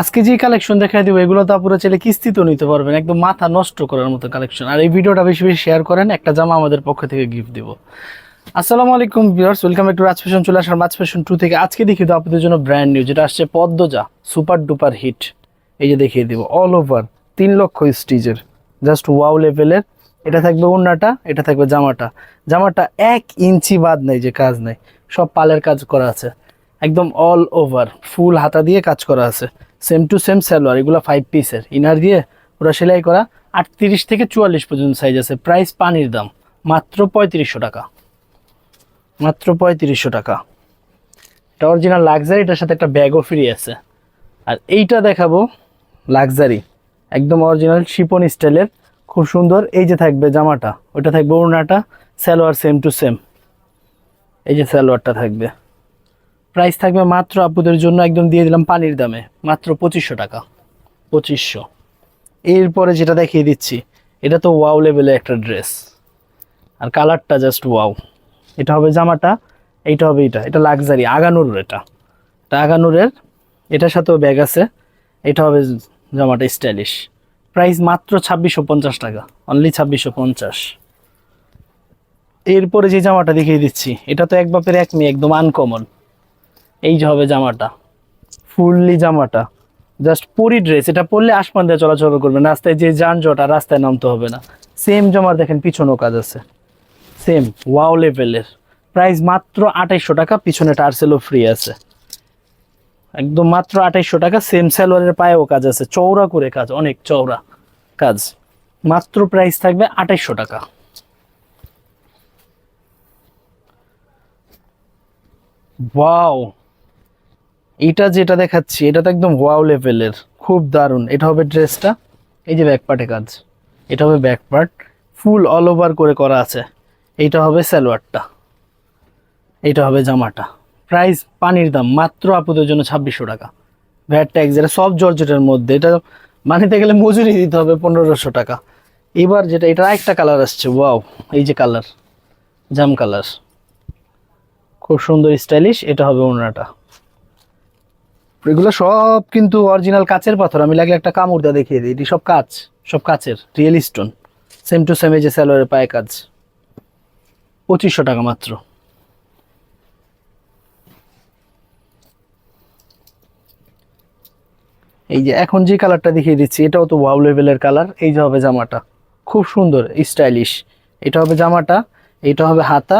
আজকে যে কালেকশন দেখাই দিব, এগুলো তো আপুরা চাইলে কিস্তিতেও নিতে পারবেন। একদম মাথা নষ্ট করার মতো কালেকশন আর এই ভিডিওটা বেশি বেশি শেয়ার করেন, একটা জামা আমাদের পক্ষ থেকে গিফট দিব। আসসালামু আলাইকুম viewers welcome to Raj fashion চলে আসার মাছ ফ্যাশন টু থেকে। আজকে দেখিয়ে দেবো আপনাদের জন্য ব্র্যান্ড নিউ যেটা আসছে পদ্মজা সুপার ডুপার হিট এই যে দেখিয়ে দিব অল ওভার তিন লক্ষ স্টিচের। জাস্ট ওয়াও লেভেলের এটা থাকবে ওড়নাটা, এটা থাকবে জামাটা। জামাটা এক ইঞ্চি বাদ নেই, যে কাজ নেই। সব পালের কাজ করা আছে। একদম অল ওভার ফুল হাতা দিয়ে কাজ করা আছে। সেম টু সেম সালোয়ার এগুলো ফাইভ পিসের ইনার দিয়ে পুরো সেলাই করা আটত্রিশ থেকে চুয়াল্লিশ পর্যন্ত সাইজ আছে। প্রাইস পানির দাম, মাত্র পঁয়ত্রিশশো টাকা। মাত্র পঁয়ত্রিশশো টাকা। এটা অরিজিনাল লাক্সারি এটার সাথে একটা ব্যাগও ফ্রি আছে। আর এইটা দেখাবো লাক্সারি একদম অরিজিনাল শিপন স্টাইলের, খুব সুন্দর। এই যে থাকবে জামাটা ওটা থাকবে ওড়নাটা, সালোয়ার সেম টু সেম এই যে সালোয়ারটা থাকবে। প্রাইস থাকবে মাত্র আপুদের জন্য একদম দিয়ে দিলাম পানির দামে, মাত্র পঁচিশশো টাকা, পঁচিশশো। এরপরে যেটা দেখিয়ে দিচ্ছি, এটা তো ওয়াও লেভেলের একটা ড্রেস আর কালারটা জাস্ট ওয়াও এটা হবে জামাটা, এইটা হবে এটা এটা লাক্সারি আগানুর এটা। এটা আগানুরের, এটার সাথেও ব্যাগ আছে, এটা হবে জামাটা স্টাইলিশ প্রাইস মাত্র ছাব্বিশশো পঞ্চাশ টাকা অনলি ছাব্বিশশো পঞ্চাশ। এরপরে যে জামাটা দেখিয়ে দিচ্ছি, এটা তো এক বাপের এক মেয়ে, একদম আনকমন এই যে হবে জামাটা। ফুললি জামাটা। জাস্ট পরি ড্রেস এটা পরলে আসমান দিয়ে চলাচল করবে রাস্তায় যে যানজট আর রাস্তায় নামতে হবে না। সেম জামার দেখেন, পিছনেও কাজ আছে। সেম ওয়াও লেভেলের প্রাইস মাত্র আঠাইশশো টাকা, পিছনে টার্সেলও ফ্রি আছে। একদম মাত্র আঠাইশশো টাকা সেম স্যালোয়ারের পায়েও কাজ আছে। চওড়া করে কাজ, অনেক চওড়া কাজ। মাত্র প্রাইস থাকবে আঠাইশশো টাকা। ওয়াও এটা যেটা দেখাচ্ছি, এটা তো একদম ওয়াও লেভেলের খুব দারুণ। এটা হবে ড্রেসটা। এই যে ব্যাক পার্টে কাজ। এটা হবে back part full all over করে করা আছে। এইটা হবে স্যালোয়ারটা এইটা হবে জামাটা। প্রাইস পানির দাম মাত্র আপুদের জন্য ছাব্বিশশো টাকা। ভ্যাট ট্যাক্স এটা সব জর্জেটের মধ্যে। এটা মানিতে গেলে মজুরি দিতে হবে পনেরোশো টাকা। এবার যেটা, এটা একটা কালার আসছে। ওয়াও এই যে কালার জাম কালার খুব সুন্দর স্টাইলিশ এটা হবে ওড়নাটা এগুলো সব কিন্তু অরিজিনাল কাচের পাথর। আমি লাগলে একটা কামড় দেখিয়ে দিই। এটি সব কাচ, সব কাচের real stone same to same যে স্যালোয়ারের পায়ে কাজ। পঁচিশশো টাকা মাত্র। এই যে এখন যে কালারটা দেখিয়ে দিচ্ছি, এটাও তো ওয়াও লেভেলের কালার এই যে হবে জামাটা। খুব সুন্দর স্টাইলিশ এটা হবে জামাটা, এটা হবে হাতা,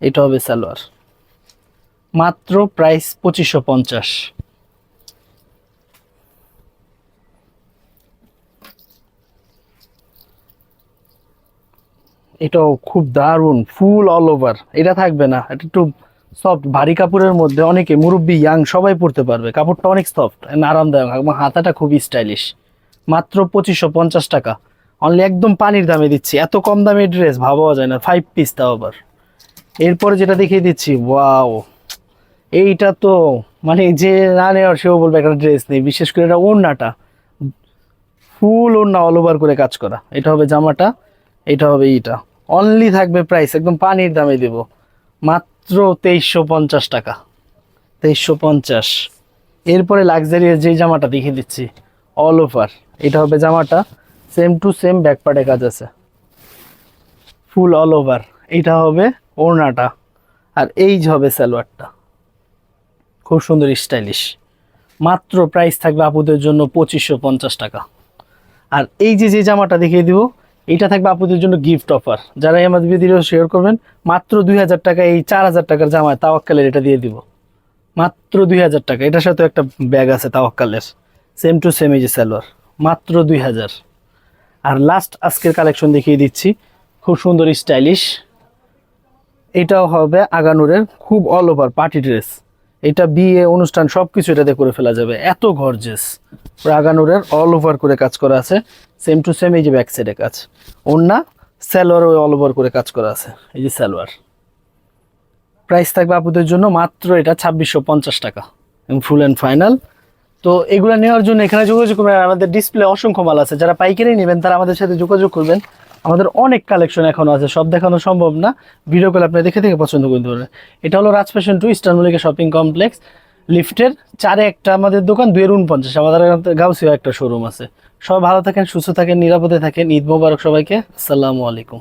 এটা হবে সালোয়ার। মাত্র প্রাইস পঁচিশশো পঞ্চাশ। এটাও খুব দারুণ, ফুল অল ওভার এটা থাকবে না, এটা একটু সফট ভারী কাপড়ের মধ্যে অনেকে মুরব্বী ইয়াং সবাই পরতে পারবে, কাপড়টা অনেক সফট আরামদায়ক এবং হাতাটা খুবই স্টাইলিশ মাত্র পঁচিশশো পঞ্চাশ টাকা। অনলি একদম পানির দামে দিচ্ছি, এত কম দামে ড্রেস ভাবাও যায় না ফাইভ পিস তাও আবার। এরপরে যেটা দেখিয়ে দিচ্ছি ওয়াও এইটা তো মানে যে না নেওয়ার সেও বলবে একটা ড্রেস নেই, বিশেষ করে এটা ওড়নাটা। ফুল ওড়না অল ওভার করে কাজ করা, এটা হবে জামাটা, এটা হবে এইটা। অনলি থাকবে প্রাইস একদম পানির দামে দেব। মাত্র তেইশশো পঞ্চাশ টাকা। তেইশশো পঞ্চাশ। এরপরে লাক্সারিয়ার যেই জামাটা দেখিয়ে দিচ্ছি অল ওভার এটা হবে জামাটা। সেম টু সেম ব্যাক পার্টে কাজ আছে। ফুল অল ওভার এইটা হবে ওড়নাটা। আর এই হবে সালোয়ারটা। খুব সুন্দর স্টাইলিশ মাত্র প্রাইস থাকবে আপুদের জন্য পঁচিশশো পঞ্চাশ টাকা। আর এই যে যে জামাটা দেখিয়ে দিব এইটা থাকবে আপুদের জন্য গিফট অফার যারা আমাদের ভিডিও শেয়ার করবেন, মাত্র দুই হাজার টাকা, এই চার হাজার টাকার জামায় তাওয়াক্কালের এটা দিয়ে দিব। মাত্র দুই হাজার টাকা। এটার সাথে একটা ব্যাগ আছে তাওয়াক্কালের। সেম টু সেম এই যে সালোয়ার মাত্র দুই হাজার। আর লাস্ট আজকের কালেকশন দেখিয়ে দিচ্ছি। খুব সুন্দর স্টাইলিশ এটাও হবে আগানুরের খুব অল ওভার পার্টি ড্রেস এটা বিয়ে, অনুষ্ঠান সব কিছু এটাতে করে ফেলা যাবে। এত গর্জেস আগানুরের অল ওভার করে কাজ করা আছে। সেম টু সেম এই যে ব্যাক সাইডে কাজ। ওড়না স্যালোয়ার ওই অল ওভার করে কাজ করা আছে। এই যে স্যালোয়ার প্রাইস থাকবে আপুদের জন্য মাত্র এটা ছাব্বিশশো পঞ্চাশ টাকা। এবং ফুল অ্যান্ড ফাইনাল তো এগুলো নেওয়ার জন্য এখানে যোগাযোগ করবেন আমাদের ডিসপ্লে অসংখ্য মাল আছে। যারা পাইকারি নেবেন, তারা আমাদের সাথে যোগাযোগ করবেন। আমাদের অনেক কালেকশন এখনও আছে। সব দেখানো সম্ভব না। ভিডিও কল আপনি দেখে দেখে পছন্দ করতে পারবেন। এটা হলো Raj fashion two Eastern Mallika shopping complex লিফটের চারে একটা আমাদের দোকান দুয়ের উনপঞ্চাশ আমাদের গাউসিও একটা শোরুম আছে। সবাই ভালো থাকেন, সুস্থ থাকেন, নিরাপদে থাকেন। ঈদ মোবারক সবাইকে। আসসালামু আলাইকুম।